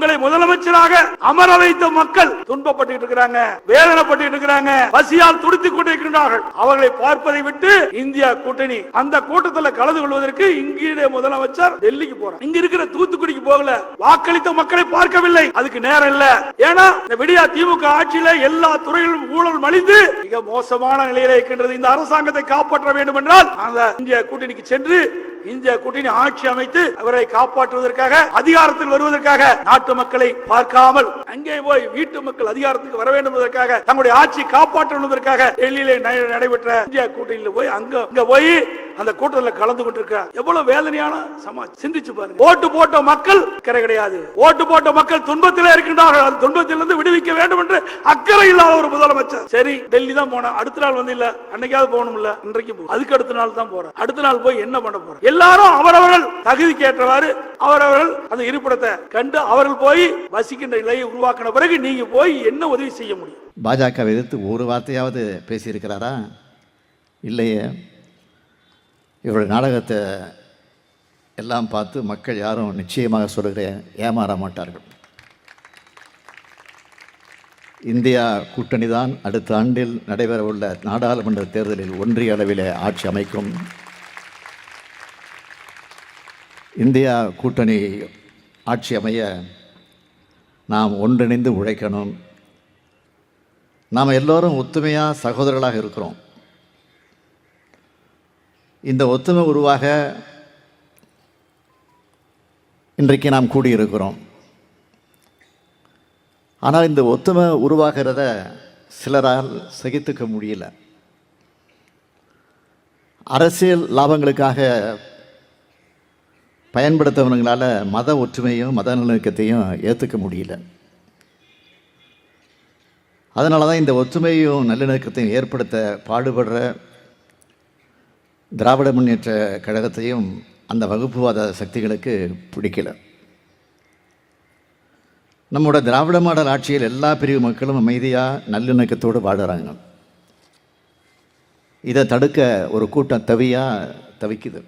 உங்களை முதலமைச்சராக அமர வைத்த மக்கள் துன்பப்பட்டு இருக்கிறாங்க வேதனைப்பட்டு இருக்கிறாங்க பசியால் துடித்துக் கொண்டிருக்கிறார்கள் அவர்களை பார்ப்பதை விட்டு இந்தியா கூட்டணி. அந்த கூட்டத்தில் கலந்து கொள்வதற்கு இங்கே முதலமைச்சர் டெல்லிக்கு போறார். இங்க இருக்கிற தூத்துக்குடிக்கு போகல. வாக்களித்த மக்களை பார்க்கவில்லை. அதுக்கு நேரம் இல்ல. ஏன்னா இந்த விடியா திமுக ஆட்சியில எல்லா துறைகளும் ஊழல் மலிந்து மிக மோசமான நிலையில இருக்கின்றது. இந்த அரசாங்கத்தை காப்பாற்ற வேண்டும் என்றால் அந்த இந்திய கூட்டணிக்கு சென்று இந்திய கூட்டணி ஆட்சி அமைத்து அவரை காப்பாற்றுவதற்காக அதிகாரத்தில் வருவதற்காக நாட்டு மக்களை பார்க்காமல் அங்கே போய் வீட்டு மக்கள் அதிகாரத்துக்கு வர வேண்டும் என்பதற்காக தங்களுடைய ஆட்சி காப்பாற்றுவதற்காக டெல்லியிலே நடைபெற்ற இந்தியா கூட்டணியில் போய் அங்க போய் அந்த கூட்டத்தில் கலந்து கொண்டிருக்கிறார் எவ்வளவு வேதனையான சமாஜ் சிந்திச்சு பாருங்க. ஓட்டு போட்ட மக்கள் கரை கிடையாது. ஓட்டு போட்ட மக்கள் துன்பத்தில் இருக்கின்றார்கள். அந்த துன்பத்திலிருந்து விடுவிக்க வேண்டும் என்று அக்கறை இல்லாத ஒரு முதலமைச்சர். சரி டெல்லி தான் போனேன். அடுத்த நாள் வந்து இல்ல. அன்னைக்காவது போகணும்ல. இன்றைக்கு போ. அதுக்கு அடுத்த நாள் தான் போறேன். அடுத்த நாள் போய் என்ன பண்ண போறேன்? எல்லாரும் அவரவர்கள் தகுதிக்கு ஏற்றவாறு அவரவர்கள் அந்த இருப்பிடத்தை கண்டு அவர்கள் போய் வசிக்கின்ற நிலையை உருவாக்கின பிறகு நீங்க போய் என்ன உதவி செய்ய முடியும்? பாஜக எதிர்த்து ஒரு வார்த்தையாவது பேசியிருக்கிறாரா? இல்லையே. இவருடைய நாடகத்தை எல்லாம் பார்த்து மக்கள் யாரும் நிச்சயமாக சொல்கிறேன் ஏமாற மாட்டார்கள். இந்தியா கூட்டணி தான் அடுத்த ஆண்டில் நடைபெறவுள்ள நாடாளுமன்ற தேர்தலில் ஒன்றிய அளவிலே ஆட்சி அமைக்கும். இந்தியா கூட்டணி ஆட்சி அமைய நாம் ஒன்றிணைந்து உழைக்கணும். நாம் எல்லோரும் ஒத்துமையாக சகோதரர்களாக இருக்கிறோம். இந்த ஒத்துமை உருவாக இன்றைக்கு நாம் கூடியிருக்கிறோம். ஆனால் இந்த ஒத்துமை உருவாகிறத சிலரால் சகித்துக்க முடியல. அரசியல் லாபங்களுக்காக பயன்படுத்தவனுங்களால் மத ஒற்றுமையும் மத நல்லிணக்கத்தையும் ஏற்றுக்க முடியல. அதனால தான் இந்த ஒற்றுமையும் நல்லிணக்கத்தையும் ஏற்படுத்த பாடுபடுற திராவிட முன்னேற்ற கழகத்தையும் அந்த வகுப்புவாத சக்திகளுக்கு பிடிக்கல. நம்மோட திராவிட மாடல் ஆட்சியில் எல்லா பிரிவு மக்களும் அமைதியாக நல்லிணக்கத்தோடு வாழ்கிறாங்க இதை தடுக்க ஒரு கூட்டம் தவியாக தவிக்குது.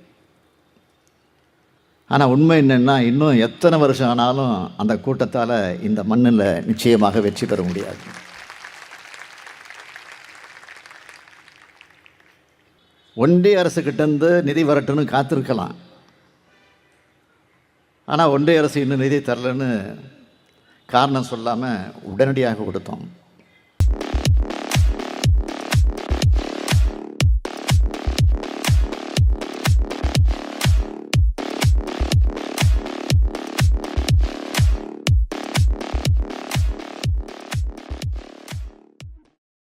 ஆனால் உண்மை என்னென்னா இன்னும் எத்தனை வருஷம் ஆனாலும் அந்த கூட்டத்தால் இந்த மண்ணில் நிச்சயமாக வெற்றி பெற முடியாது. ஒன்றிய அரசுக்கிட்டேருந்து நிதி வரட்டுன்னு காத்திருக்கலாம். ஆனால் ஒன்றிய அரசு இன்னும் நிதி தரலன்னு காரணம் சொல்லாமல் உடனடியாக கொடுத்தோம்.